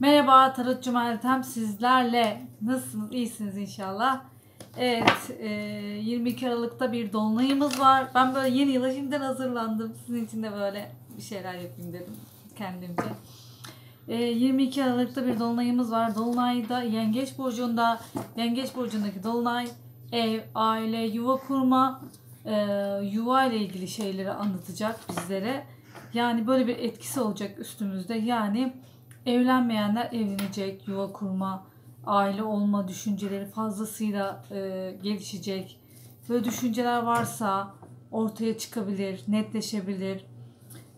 Merhaba Tarotçu Meltem sizlerle. Nasılsınız? İyisiniz inşallah. Evet, e, 22 Aralık'ta bir dolunayımız var. Ben böyle yeni yıla şimdiden hazırlandım. Sizin için de böyle bir şeyler yapayım dedim kendimce. E, 22 Aralık'ta bir dolunayımız var. Dolunayda Yengeç Burcu'nda, Yengeç Burcu'ndaki dolunay ev, aile, yuva kurma, e, yuva ile ilgili şeyleri anlatacak bizlere. Yani böyle bir etkisi olacak üstümüzde. Yani evlenmeyenler evlenecek, yuva kurma, aile olma düşünceleri fazlasıyla e, gelişecek. Böyle düşünceler varsa ortaya çıkabilir, netleşebilir.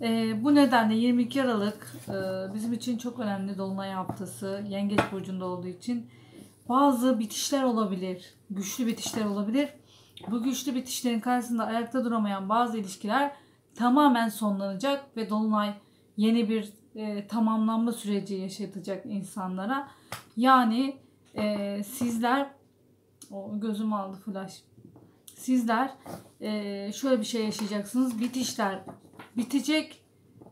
E, bu nedenle 22 Aralık e, bizim için çok önemli Dolunay haftası. Yengeç burcunda olduğu için bazı bitişler olabilir, güçlü bitişler olabilir. Bu güçlü bitişlerin karşısında ayakta duramayan bazı ilişkiler tamamen sonlanacak ve Dolunay yeni bir e, tamamlanma süreci yaşatacak insanlara. Yani e, sizler o gözüm aldı flash. Sizler e, şöyle bir şey yaşayacaksınız. Bitişler bitecek.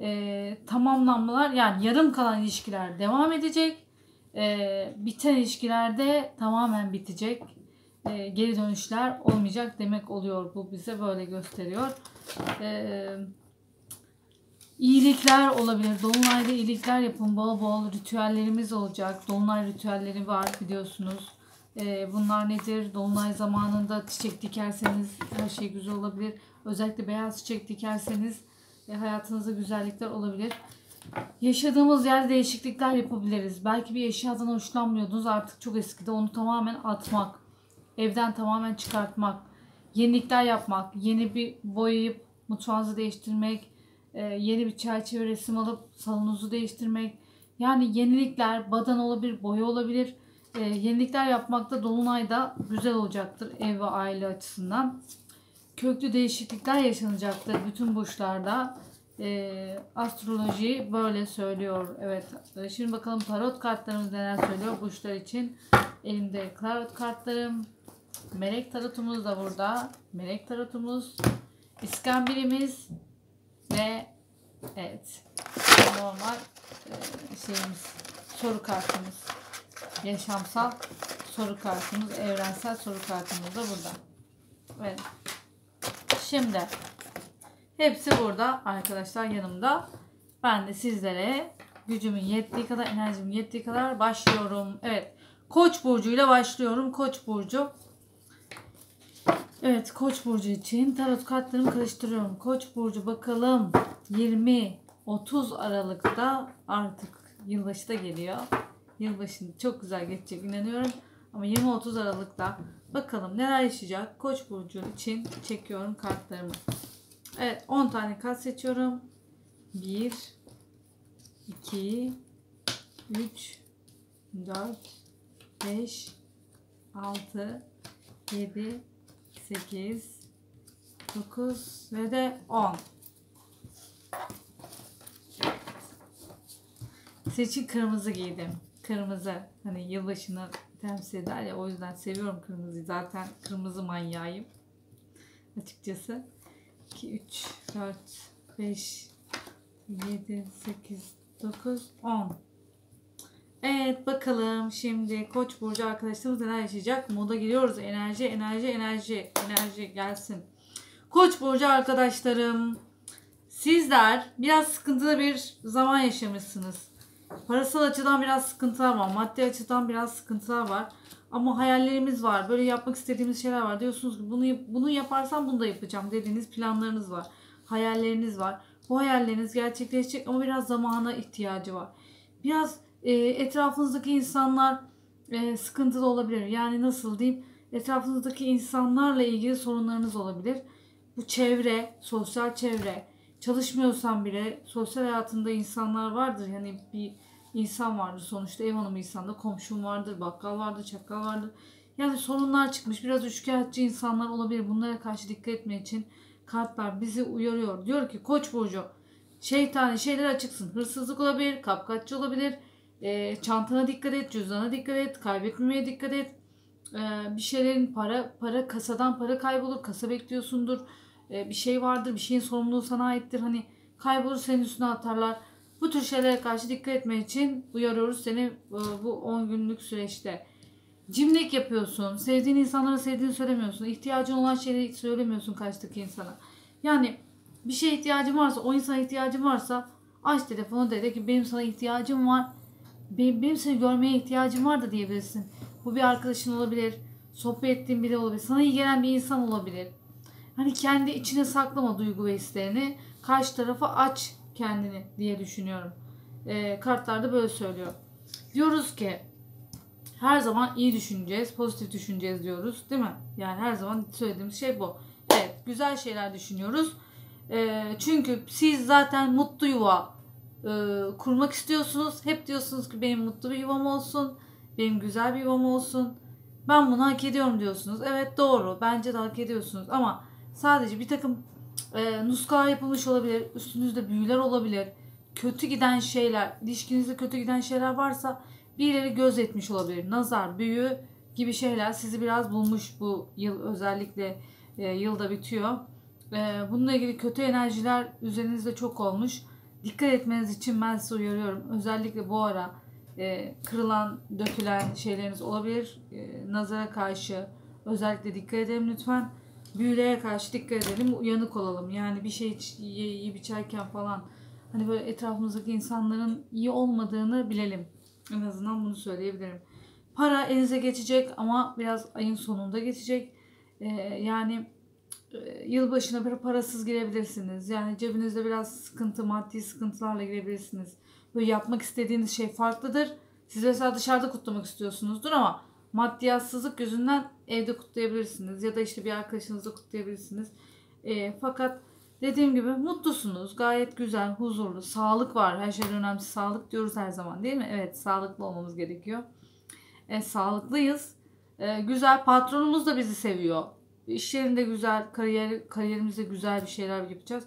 E, tamamlanmalar yani yarım kalan ilişkiler devam edecek. E, biten ilişkilerde tamamen bitecek. E, geri dönüşler olmayacak demek oluyor. Bu bize böyle gösteriyor. Eee İyilikler olabilir. Dolunayda iyilikler yapın. Bol bol ritüellerimiz olacak. Dolunay ritüelleri var biliyorsunuz. Ee, bunlar nedir? Dolunay zamanında çiçek dikerseniz her şey güzel olabilir. Özellikle beyaz çiçek dikerseniz e, hayatınızda güzellikler olabilir. Yaşadığımız yer değişiklikler yapabiliriz. Belki bir eşyadan hoşlanmıyordunuz. Artık çok eskide onu tamamen atmak. Evden tamamen çıkartmak. Yenilikler yapmak. Yeni bir boyayıp mutfağınızı değiştirmek e, yeni bir çerçeve resim alıp salonunuzu değiştirmek. Yani yenilikler, badan olabilir, boya olabilir. E, yenilikler yapmakta Dolunay'da güzel olacaktır ev ve aile açısından. Köklü değişiklikler yaşanacaktır bütün burçlarda. E, astroloji böyle söylüyor. Evet. E, şimdi bakalım tarot kartlarımız neler söylüyor burçlar için. Elimde tarot kartlarım. Melek tarotumuz da burada. Melek tarotumuz. İskambirimiz ve evet normal e, şeyimiz soru kartımız yaşamsal soru kartımız evrensel soru kartımız da burada. Evet. Şimdi hepsi burada arkadaşlar yanımda. Ben de sizlere gücümün yettiği kadar enerjimin yettiği kadar başlıyorum. Evet. Koç burcuyla başlıyorum. Koç burcu Evet Koç burcu için tarot kartlarımı karıştırıyorum. Koç burcu bakalım 20 30 Aralık'ta artık yılbaşı da geliyor. Yılbaşını çok güzel geçecek inanıyorum. Ama 20-30 Aralık'ta bakalım neler yaşayacak. Koç burcu için çekiyorum kartlarımı. Evet 10 tane kart seçiyorum. 1 2 3 4 5 6 7 8 9 ve de 10. Seçin kırmızı giydim. Kırmızı hani yılbaşını temsil eder ya o yüzden seviyorum kırmızıyı. Zaten kırmızı manyağıyım. Açıkçası. 2, 3, 4, 5, 7, 8, 9, 10. Evet bakalım şimdi Koç burcu arkadaşlarımız neler yaşayacak? Moda giriyoruz. Enerji, enerji, enerji, enerji gelsin. Koç burcu arkadaşlarım sizler biraz sıkıntılı bir zaman yaşamışsınız. Parasal açıdan biraz sıkıntılar var. Maddi açıdan biraz sıkıntılar var. Ama hayallerimiz var. Böyle yapmak istediğimiz şeyler var. Diyorsunuz ki bunu bunu yaparsam bunu da yapacağım dediğiniz planlarınız var. Hayalleriniz var. Bu hayalleriniz gerçekleşecek ama biraz zamana ihtiyacı var. Biraz e, etrafınızdaki insanlar e, sıkıntılı olabilir. Yani nasıl diyeyim? Etrafınızdaki insanlarla ilgili sorunlarınız olabilir. Bu çevre, sosyal çevre, çalışmıyorsan bile sosyal hayatında insanlar vardır. Yani bir insan vardır sonuçta ev hanımı insanda komşun vardır, bakkal vardır, çakkal vardır. Yani sorunlar çıkmış. Biraz üçkağıtçı insanlar olabilir. Bunlara karşı dikkat etmek için kartlar bizi uyarıyor. Diyor ki Koç burcu şeytani şeyler açıksın. Hırsızlık olabilir, kapkaççı olabilir, e, çantana dikkat et, cüzdana dikkat et, kaybetmemeye dikkat et. E, bir şeylerin para para kasadan para kaybolur, kasa bekliyorsundur. E, bir şey vardır, bir şeyin sorumluluğu sana aittir. Hani kaybolur senin üstüne atarlar. Bu tür şeylere karşı dikkat etmen için uyarıyoruz seni e, bu 10 günlük süreçte. Cimrilik yapıyorsun. Sevdiğin insanlara sevdiğini söylemiyorsun. ihtiyacın olan şeyleri söylemiyorsun karşıdaki insana. Yani bir şeye ihtiyacın varsa, o insana ihtiyacın varsa aç telefonu de, de ki benim sana ihtiyacım var. Benim, benim seni görmeye ihtiyacım var da diyebilirsin. Bu bir arkadaşın olabilir. Sohbet ettiğin biri olabilir. Sana iyi gelen bir insan olabilir. Hani kendi içine saklama duygu ve isteğini. Karşı tarafa aç kendini diye düşünüyorum. E, kartlarda böyle söylüyor. Diyoruz ki her zaman iyi düşüneceğiz, pozitif düşüneceğiz diyoruz değil mi? Yani her zaman söylediğimiz şey bu. Evet, güzel şeyler düşünüyoruz. E, çünkü siz zaten mutlu yuva e, kurmak istiyorsunuz. Hep diyorsunuz ki benim mutlu bir yuvam olsun, benim güzel bir yuvam olsun. Ben bunu hak ediyorum diyorsunuz. Evet doğru, bence de hak ediyorsunuz ama sadece bir takım e, nuskalar yapılmış olabilir, üstünüzde büyüler olabilir, kötü giden şeyler, ilişkinizde kötü giden şeyler varsa birileri göz etmiş olabilir. Nazar, büyü gibi şeyler sizi biraz bulmuş bu yıl özellikle e, yılda bitiyor. E, bununla ilgili kötü enerjiler üzerinizde çok olmuş. Dikkat etmeniz için ben size uyarıyorum. Özellikle bu ara e, kırılan, dökülen şeyleriniz olabilir. E, nazara karşı özellikle dikkat edelim lütfen büyülere karşı dikkat edelim, uyanık olalım. Yani bir şey yiyip içerken falan hani böyle etrafımızdaki insanların iyi olmadığını bilelim. En azından bunu söyleyebilirim. Para elinize geçecek ama biraz ayın sonunda geçecek. Ee, yani e, yılbaşına bir parasız girebilirsiniz. Yani cebinizde biraz sıkıntı, maddi sıkıntılarla girebilirsiniz. Böyle yapmak istediğiniz şey farklıdır. Siz mesela dışarıda kutlamak istiyorsunuzdur ama maddiyatsızlık yüzünden evde kutlayabilirsiniz ya da işte bir arkadaşınızla kutlayabilirsiniz. E, fakat dediğim gibi mutlusunuz. Gayet güzel, huzurlu, sağlık var. Her şeyden önemlisi sağlık diyoruz her zaman değil mi? Evet, sağlıklı olmamız gerekiyor. E, sağlıklıyız. E, güzel, patronumuz da bizi seviyor. İş yerinde güzel, kariyer, kariyerimizde güzel bir şeyler yapacağız.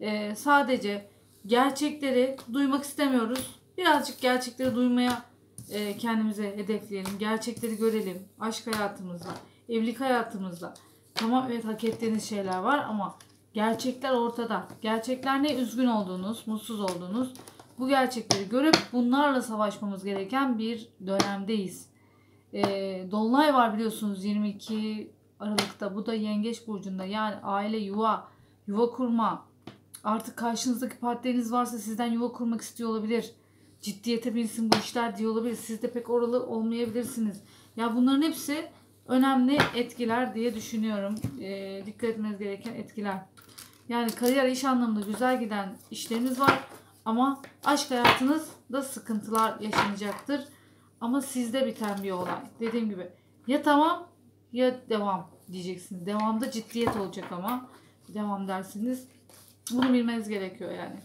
E, sadece gerçekleri duymak istemiyoruz. Birazcık gerçekleri duymaya e, kendimize hedefleyelim. Gerçekleri görelim. Aşk hayatımızda, evlilik hayatımızda. Tamam evet hak ettiğiniz şeyler var ama gerçekler ortada. Gerçekler ne? Üzgün olduğunuz, mutsuz olduğunuz. Bu gerçekleri görüp bunlarla savaşmamız gereken bir dönemdeyiz. E, Dolunay var biliyorsunuz 22 Aralık'ta. Bu da Yengeç Burcu'nda. Yani aile, yuva, yuva kurma. Artık karşınızdaki partneriniz varsa sizden yuva kurmak istiyor olabilir ciddiyete binsin bu işler diye olabilir. Siz de pek oralı olmayabilirsiniz. Ya bunların hepsi önemli etkiler diye düşünüyorum. E, dikkat etmeniz gereken etkiler. Yani kariyer iş anlamında güzel giden işleriniz var. Ama aşk hayatınız da sıkıntılar yaşanacaktır. Ama sizde biten bir olay. Dediğim gibi ya tamam ya devam diyeceksiniz. Devamda ciddiyet olacak ama devam dersiniz. Bunu bilmeniz gerekiyor yani.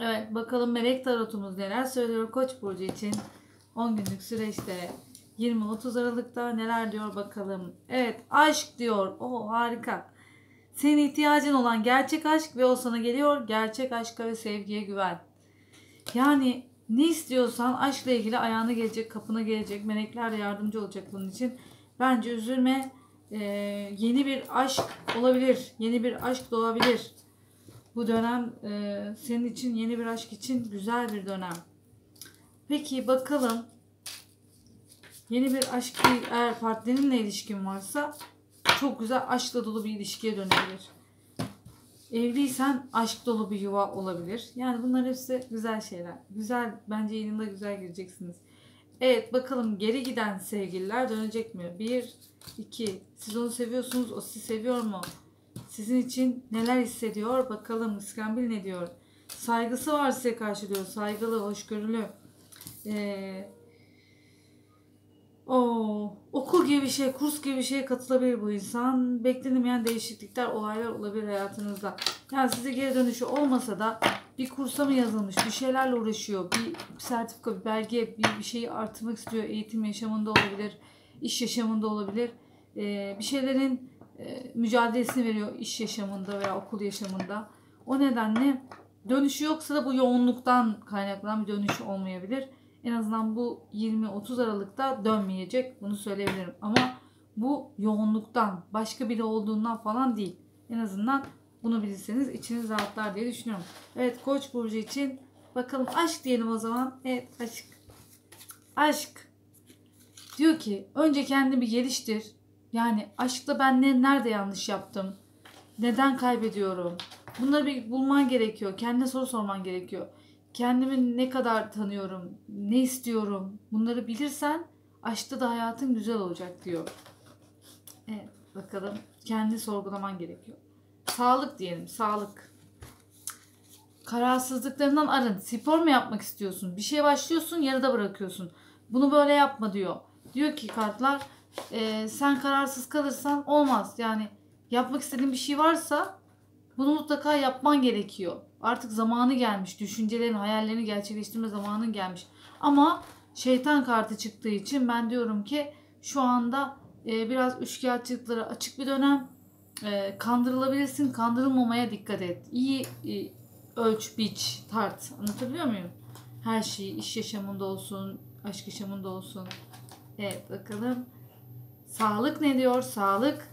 Evet bakalım melek tarotumuz neler söylüyor Koç burcu için 10 günlük süreçte 20-30 Aralık'ta neler diyor bakalım. Evet aşk diyor. O harika. Senin ihtiyacın olan gerçek aşk ve o sana geliyor. Gerçek aşka ve sevgiye güven. Yani ne istiyorsan aşkla ilgili ayağına gelecek, kapına gelecek. Melekler yardımcı olacak bunun için. Bence üzülme. Ee, yeni bir aşk olabilir. Yeni bir aşk doğabilir. Bu dönem e, senin için yeni bir aşk için güzel bir dönem. Peki bakalım yeni bir aşk eğer partnerinle ilişkin varsa çok güzel aşkla dolu bir ilişkiye dönebilir. Evliysen aşk dolu bir yuva olabilir. Yani bunlar hepsi güzel şeyler. Güzel bence yayında güzel gireceksiniz. Evet bakalım geri giden sevgililer dönecek mi? Bir, iki. Siz onu seviyorsunuz. O sizi seviyor mu? Sizin için neler hissediyor? Bakalım İskambil ne diyor? Saygısı var size karşı diyor. Saygılı, hoşgörülü. Ee, o okul gibi bir şey, kurs gibi bir şeye katılabilir bu insan. Beklenmeyen değişiklikler, olaylar olabilir hayatınızda. Yani size geri dönüşü olmasa da bir kursa mı yazılmış, bir şeylerle uğraşıyor, bir sertifika, bir belge, bir, bir şeyi artırmak istiyor. Eğitim yaşamında olabilir, iş yaşamında olabilir. Ee, bir şeylerin mücadelesini veriyor iş yaşamında veya okul yaşamında. O nedenle dönüşü yoksa da bu yoğunluktan kaynaklanan bir dönüşü olmayabilir. En azından bu 20-30 Aralık'ta dönmeyecek. Bunu söyleyebilirim. Ama bu yoğunluktan, başka biri olduğundan falan değil. En azından bunu bilirseniz içiniz rahatlar diye düşünüyorum. Evet Koç burcu için bakalım aşk diyelim o zaman. Evet aşk. Aşk. Diyor ki önce kendini bir geliştir. Yani aşkta ben ne, nerede yanlış yaptım? Neden kaybediyorum? Bunları bir bulman gerekiyor. Kendine soru sorman gerekiyor. Kendimi ne kadar tanıyorum? Ne istiyorum? Bunları bilirsen aşkta da hayatın güzel olacak diyor. Evet bakalım. Kendi sorgulaman gerekiyor. Sağlık diyelim. Sağlık. Kararsızlıklarından arın. Spor mu yapmak istiyorsun? Bir şeye başlıyorsun yarıda bırakıyorsun. Bunu böyle yapma diyor. Diyor ki kartlar e, sen kararsız kalırsan olmaz. Yani yapmak istediğin bir şey varsa bunu mutlaka yapman gerekiyor. Artık zamanı gelmiş. Düşüncelerin, hayallerini gerçekleştirme zamanın gelmiş. Ama şeytan kartı çıktığı için ben diyorum ki şu anda e, biraz üçkağıtçılıklara açık bir dönem. E, kandırılabilirsin. Kandırılmamaya dikkat et. İyi e, ölç, biç, tart. Anlatabiliyor muyum? Her şeyi iş yaşamında olsun, aşk yaşamında olsun. Evet bakalım. Sağlık ne diyor? Sağlık.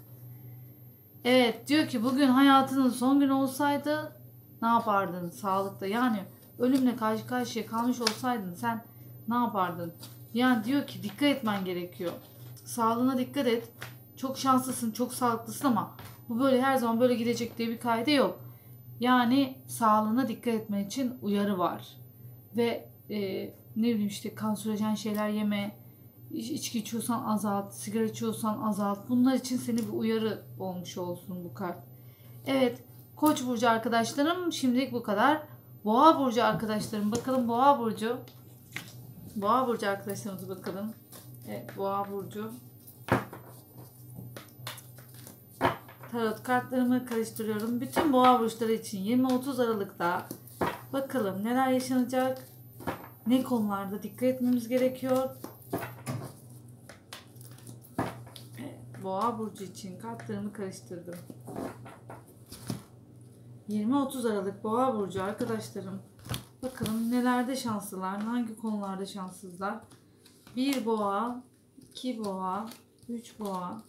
Evet diyor ki bugün hayatının son günü olsaydı ne yapardın sağlıkta? Yani ölümle karşı karşıya kalmış olsaydın sen ne yapardın? Yani diyor ki dikkat etmen gerekiyor. Sağlığına dikkat et. Çok şanslısın, çok sağlıklısın ama bu böyle her zaman böyle gidecek diye bir kaydı yok. Yani sağlığına dikkat etmen için uyarı var. Ve e, ne bileyim işte kanserojen şeyler yeme, içki içiyorsan azalt, sigara içiyorsan azalt. Bunlar için seni bir uyarı olmuş olsun bu kart. Evet, Koç burcu arkadaşlarım şimdilik bu kadar. Boğa burcu arkadaşlarım bakalım Boğa burcu. Boğa burcu arkadaşlarımıza bakalım. Evet, Boğa burcu. Tarot kartlarımı karıştırıyorum. Bütün boğa burçları için 20-30 Aralık'ta bakalım neler yaşanacak. Ne konularda dikkat etmemiz gerekiyor. Evet, Boğa burcu için kartlarımı karıştırdım. 20-30 Aralık Boğa burcu arkadaşlarım. Bakalım nelerde şanslılar, hangi konularda şanssızlar. 1 boğa, 2 boğa, 3 boğa,